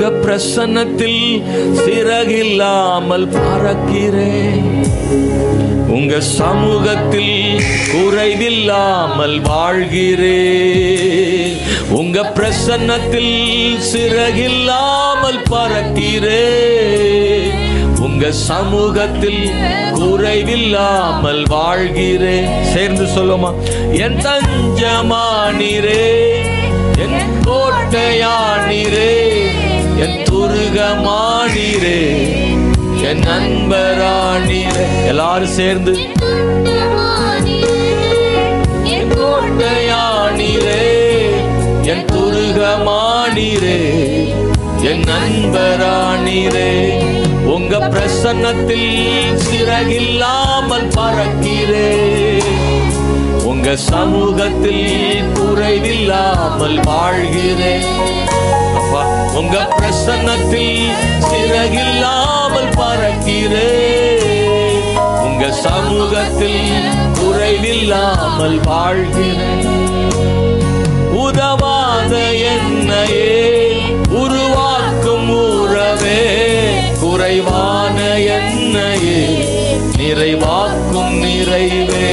உங்க பிரசன்னத்தில் சிறகில்லாமல் பறக்கிறேன். உங்க சமூகத்தில் குறைவில்லாமல் வாழ்கிறேன். உங்க பிரசன்னத்தில் சிறகில்லாமல் பறக்கிறேன். உங்க சமூகத்தில் குறைவில்லாமல் வாழ்கிறேன். சேர்ந்து சொல்லுமா என் தஞ்சமானிரே என் கோட்டையானிரே என் துருகமானீரே என் நண்பரானீரே. எல்லாரும் சேர்ந்து. என் கோட்டையானீரே. என் துருகமானீரே என் நண்பரானீரே. உங்க பிரசன்னத்தில் சிறகில்லாமல் பறக்கிறே. உங்க சமூகத்தில் குறைவில்லாமல் வாழ்கிறேன் உங்க பிரசன்னத்தில் சிறகில்லாமல் பறக்கிறே. உங்க சமூகத்தில் குறைவில்லாமல் வாழ்கிறேன் உதவாத என்னையே உருவாக்கும் உறவே குறைவான என்னையே நிறைவாக்கும் நிறைவே.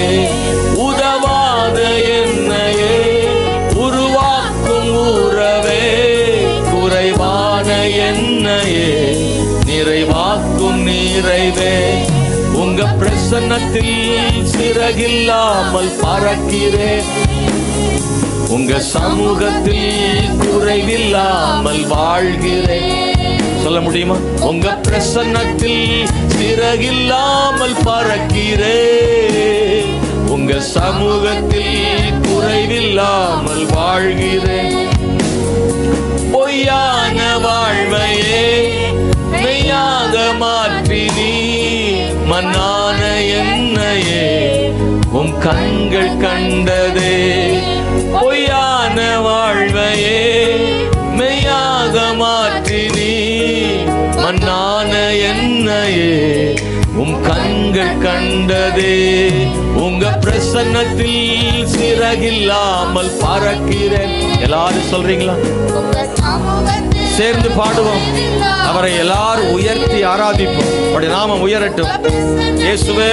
இறைவே. உங்க பிரசன்னத்தில் சிறகில்லாமல் பறக்கிறேன் உங்க சமூகத்தில் குறைவில்லாமல் வாழ்கிறேன் சொல்ல முடியுமா? உங்க பிரசன்னத்தில் சிறகில்லாமல் பறக்கிறேன் உங்க சமூகத்தில் குறைவில்லாமல் வாழ்கிறேன் மன்னான என்னையே உம் கண்கள் கண்டதே பொய்யான வாழ்வையே மெய்யாக மாற்றினி. மன்னான என்னையே உம் கண்கள் கண்டதே உங்க பிரசன்னத்தில் சிறகில்லாமல் பறக்கிறேன். எல்லாரும் சொல்றீங்களா? சேர்ந்து பாடுவோம். அவரை எல்லாரும் உயர்த்தி ஆராதிப்போம். அப்படி நாம உயரட்டும். இயேசுவே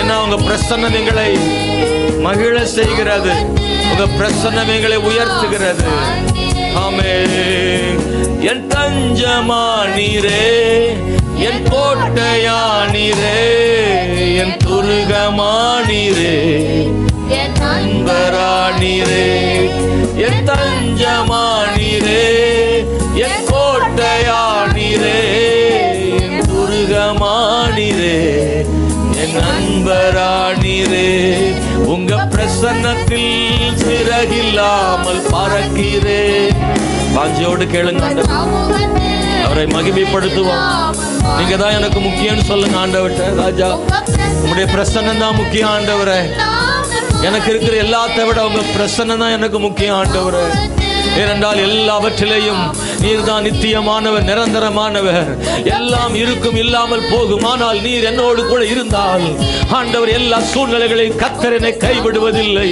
என்ன உங்க பிரசன்னம் எங்களை மகிழ செய்கிறது. உங்க பிரசன்னம் எங்களை உயர்த்துகிறது. ஆமே என் தஞ்சமா நீரே என் கோட்டையா நீரே என் துருகமா நீரே அன்பரா நீரே துருகமா என் நண்பராணிரே உங்க பிரசன்னத்தில் சிறகில்லாமல் பறக்கிறே. வாஞ்சியோடு கேளுங்க அவரை மகிமைப்படுத்துவோம். நீங்க தான் எனக்கு முக்கியம்னு சொல்லுங்க ஆண்டவர்கிட்ட. ராஜா உங்களுடைய பிரசன்னம் தான் முக்கியம் ஆண்டவரே. எனக்கு இருக்கிற எல்லாத்தை விட உங்க பிரசன்னம் தான் எனக்கு முக்கியம் ஆண்டவரே. ஏனென்றால் எல்லாவற்றிலேயும் நீர் தான் நித்தியமானவர் நிரந்தரமானவர். எல்லாம் இருக்கும் இல்லாமல் போகும். ஆனால் நீர் என்னோடு கூட இருந்தால் ஆண்டவர் எல்லா சூழ்நிலைகளையும் கத்தரனை கைவிடுவதில்லை.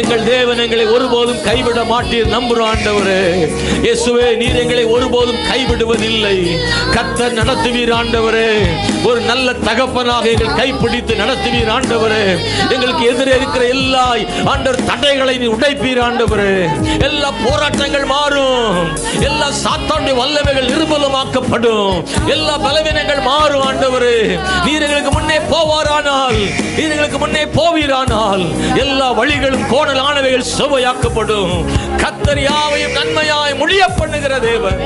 எங்கள் தேவன் எங்களை ஒருபோதும் கைவிட மாட்டீர் நம்புறோம் ஆண்டவரே. இயேசுவே நீர் எங்களை ஒருபோதும் கைவிடுவதில்லை. கத்தர் நடத்துவீர் ஆண்டவரே. ஒரு நல்ல தகப்பனாக எங்கள் கைப்பிடித்து நடத்துவீர் ஆண்டவரே. எங்களுக்கு எதிரே இருக்கிற எல்லா ஆண்டவர் தடைகளை நீ உடைப்பீர் ஆண்டவரே. எல்லா போராட்டங்கள் மாறும். எல்லா சாத்தானுடைய வல்லமைகள் நிர்மூலமாக்கப்படும். எல்லா பலவீனங்கள் மாறும் ஆண்டவரே. நீர் எங்களுக்கு முன்னே போவாரானால் நீர் எங்களுக்கு முன்னே போவீரானால் எல்லா வழிகளும் கோணலானவைகள் சுவையாக்கப்படும். கத்தர் யாவையும் நன்மையாய் முடிய பண்ணுகிற தேவன்.